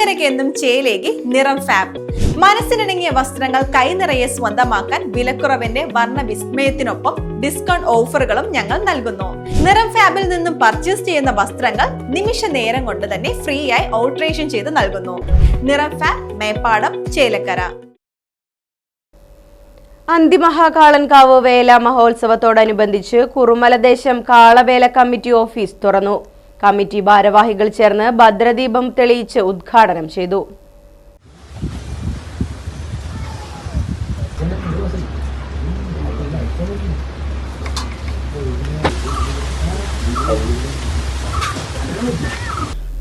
ചേലക്കരയ്ക്ക് ചേലേക്ക് ചേലേകി നിറം ഫാബ് മനസ്സിനിണങ്ങിയ വസ്ത്രങ്ങൾ കൈനിറയെ സ്വന്തമാക്കാൻ വിലക്കുറവിന്റെ വർണ വിസ്മയത്തിനൊപ്പം ഡിസ്കൗണ്ട് ഓഫറുകളും ഞങ്ങൾ നൽകുന്നു. നിറം ഫാബിൽ നിന്നും പർച്ചേസ് ചെയ്യുന്ന വസ്ത്രങ്ങൾ നിമിഷ നേരം കൊണ്ട് തന്നെ ഫ്രീ ആയി ഓൾട്രേഷൻ ചെയ്ത് നൽകുന്നു. നിറം ഫാബ് മേപ്പാടം ചേലക്കര. അന്തിമഹാകാളൻകാവ് വേല മഹോത്സവത്തോടനുബന്ധിച്ച് കുറുമലദേശം കാളവേല കമ്മിറ്റി ഓഫീസ് തുറന്നു. കമ്മിറ്റി ഭാരവാഹികൾ ചേർന്ന് ഭദ്രദീപം തെളിയിച്ച് ഉദ്ഘാടനം ചെയ്തു.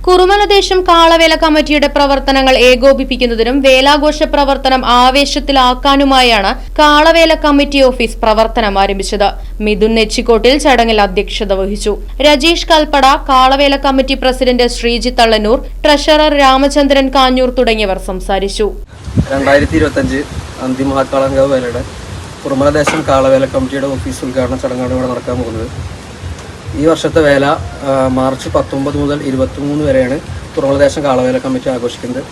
കുറുമലദേശം കാളവേല കമ്മിറ്റിയുടെ പ്രവർത്തനങ്ങൾ ഏകോപിപ്പിക്കുന്നതിനും വേലാഘോഷ പ്രവർത്തനം ആവേശത്തിലാക്കാനുമായാണ് കാളവേല കമ്മിറ്റി ഓഫീസ് പ്രവർത്തനം ആരംഭിച്ചത്. മിഥുൻ നെച്ചിക്കോട്ടിൽ ചടങ്ങിൽ അധ്യക്ഷത വഹിച്ചു. Rajeesh കൽപ്പട Kalavela committee president Sreejith Thallannur treasurer Ramachandran Kanjoor തുടങ്ങിയവർ സംസാരിച്ചു. രണ്ടായിരത്തി ഇരുപത്തഞ്ച് അഞ്ച് വേലയുടെ കുറുമലദേശം കാളവേല കമ്മിറ്റിയുടെ ഓഫീസ് ഉദ്ഘാടന ചടങ്ങാണ് ഇവിടെ നടക്കാൻ പോകുന്നത്. ഈ വർഷത്തെ വേല മാർച്ച് പത്തൊമ്പത് മുതൽ ഇരുപത്തിമൂന്ന് വരെയാണ് തുറമുഖദേശം കാളവേല കമ്മിറ്റി ആഘോഷിക്കുന്നത്.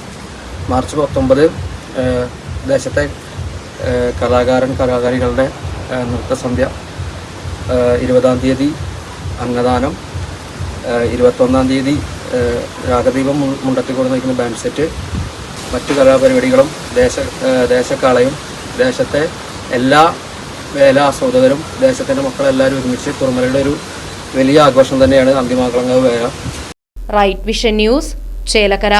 മാർച്ച് പത്തൊമ്പത് ദേശത്തെ കലാകാരൻ കലാകാരികളുടെ നൃത്തസന്ധ്യ. ഇരുപതാം തീയതി അന്നദാനം. ഇരുപത്തൊന്നാം തീയതി രാഗദീപം മുണ്ടത്തി കൊണ്ട് നയിക്കുന്ന ബാൻഡ് സെറ്റ്. മറ്റു കലാപരിപാടികളും ദേശ ദേശക്കാളയും ദേശത്തെ എല്ലാ വേല ആസ്വാദകരും ദേശത്തിന്റെ മക്കളെല്ലാവരും ഒരുമിച്ച് തുറമലയുടെ ഒരു വലിയ ആഘോഷം തന്നെയാണ് അന്തിമാക്കളങ്ങാവ് വേല റൈറ്റ് വിഷൻ ന്യൂസ് ചേലക്കര.